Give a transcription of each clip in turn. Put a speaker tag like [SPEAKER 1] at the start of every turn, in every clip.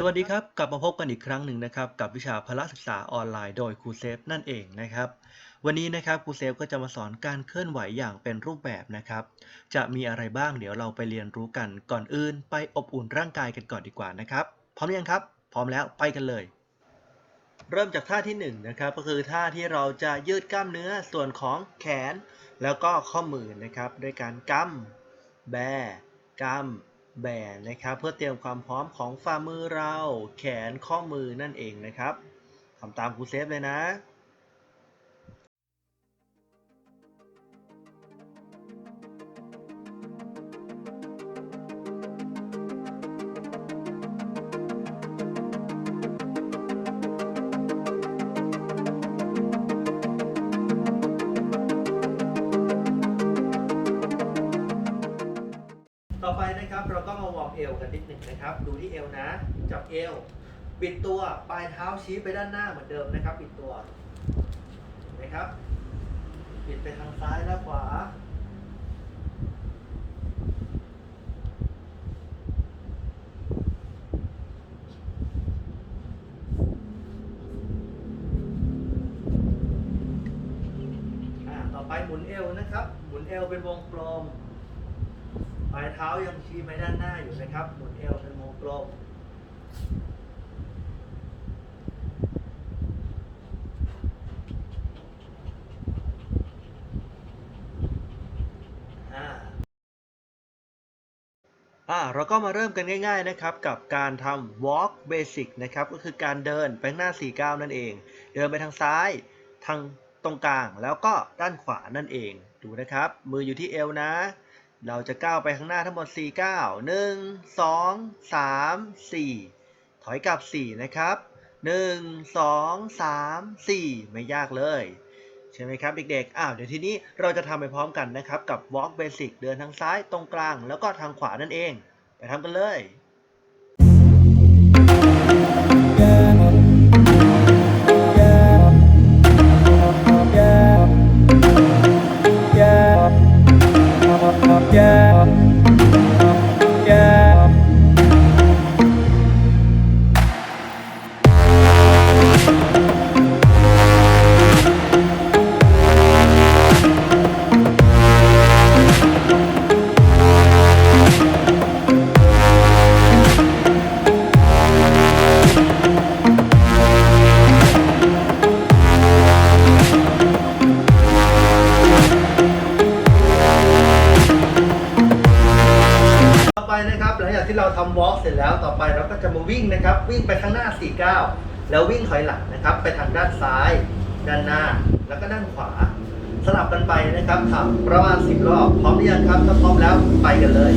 [SPEAKER 1] สวัสดีครับ กลับมาพบกันอีกครั้งหนึ่งนะครับ กับวิชาพละศึกษาออนไลน์โดยครูเซฟนั่นเองนะครับ วันนี้นะครับครูเซฟก็จะมาสอนการเคลื่อนไหวอย่างเป็นรูปแบบนะครับ จะมีอะไรบ้างเดี๋ยวเราไปเรียนรู้กันก่อนอื่น ไปอบอุ่นร่างกายกันก่อนดีกว่านะครับ พร้อมหรือยังครับ พร้อมแล้วไปกันเลย เริ่มจากท่าที่หนึ่งนะครับก็คือท่าที่เราจะยืดกล้ามเนื้อส่วนของแขน แล้วก็ข้อมือนะครับ ด้วยการกำแบกำ แบนนะครับ เพื่อเตรียมความพร้อมของฝ่ามือเรา แขนข้อมือนั่นเองนะครับทำตามครูเซฟเลยนะ ต่อไปนะครับเราก็มาวอร์มเอวกันนิดหนึ่งนะครับ ดูที่เอวนะ จับเอว บิดตัวปลายเท้าชี้ไปด้านหน้าเหมือนเดิมนะครับ บิดตัวนไหมครับ บิดไปทางซ้ายและขวาอ่าต่อไปหมุนเอวนะครับ หมุนเอวเป็นวงกลม ปลายเท้ายังชี้ไปด้านหน้าอยู่นะครับ หมุนเอวเป็นวงกลมอ่าอ่าเราก็มาเริ่มกันง่ายๆนะครับกับการทำ walk basic นะครับก็คือการเดินไปข้างหน้า4ก้าวนั่นเอง เดินไปทางซ้ายทางตรงกลางแล้วก็ด้านขวานั่นเอง ดูนะครับ มืออยู่ที่เอวนะ เราจะก้าวไปข้างหน้าทั้งหมด 4 ก้าว 1 2 3 4 ถอยกลับ 4 นะครับ 1 2 3 4 ไม่ยากเลย ใช่ไหมครับเด็กๆ อ้าวเดี๋ยวทีนี้เราจะทำไปพร้อมกันนะครับ กับ walk basic เดินทางซ้ายตรงกลาง แล้วก็ทางขวานั่นเอง ไปทำกันเลย เราทำวอล์กเสร็จแล้วต่อไปเราก็จะมาวิ่งนะครับ วิ่งไปข้างหน้า4ก้าวแล้ววิ่งถอยหลังนะครับ ไปทางด้านซ้าย ด้านหน้า แล้วก็ด้านขวา สลับกันไปนะครับทำประมาณ 10 รอบ พร้อมหรือยังครับถ้าพร้อมแล้วไปกันเลย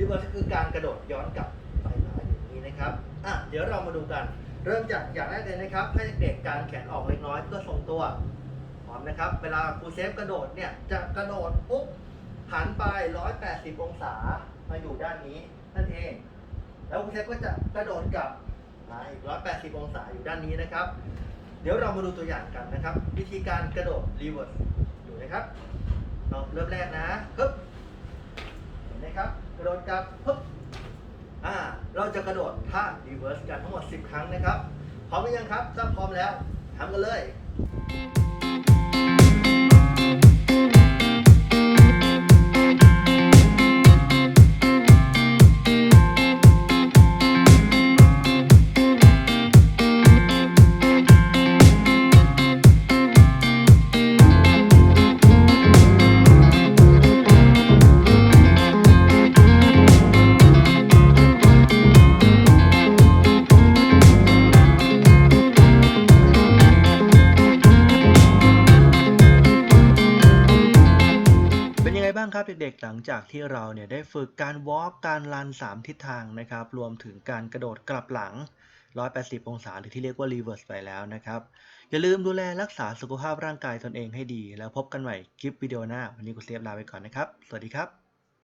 [SPEAKER 1] เอง reverse ก็คือการกระโดดย้อนกลับไปมาอย่างนี้นะครับอะเดี๋ยวเรามาดูกัน เริ่มจากอย่างแรกเลยนะครับให้เด็กๆการแขนออกเล็กน้อยเพื่อทรงตัวพร้อมนะครับ เวลาครูเซฟกระโดดเนี่ยจะกระโดดปุ๊บหันไป 180 องศามาอยู่ด้านนี้นั่นเอง แล้วครูเซฟก็จะกระโดดกลับมาอีก 180 องศาอยู่ด้านนี้นะครับ เดี๋ยวเรามาดูตัวอย่างกันนะครับ วิธีการกระโดด reverse ดูนะครับเราเริ่มแรกนะฮึบ นะครับ กระโดดกลับฮึบอ่า เราจะกระโดดท่า reverse กันทั้งหมด 10 ครั้งนะครับ พร้อมหรือยังครับ ถ้าพร้อมแล้วทำกันเลย เด็กๆ หลังจากที่เราเนี่ยได้ฝึกการวอล์กการลัน 3 ทิศทางนะครับ รวมถึงการกระโดดกลับหลัง 180 องศาหรือที่เรียกว่ารีเวิร์สไปแล้วนะครับ อย่าลืมดูแลรักษาสุขภาพร่างกายตนเองให้ดี แล้วพบกันใหม่คลิปวิดีโอหน้า วันนี้กูเซฟลาไปก่อนนะครับ สวัสดีครับ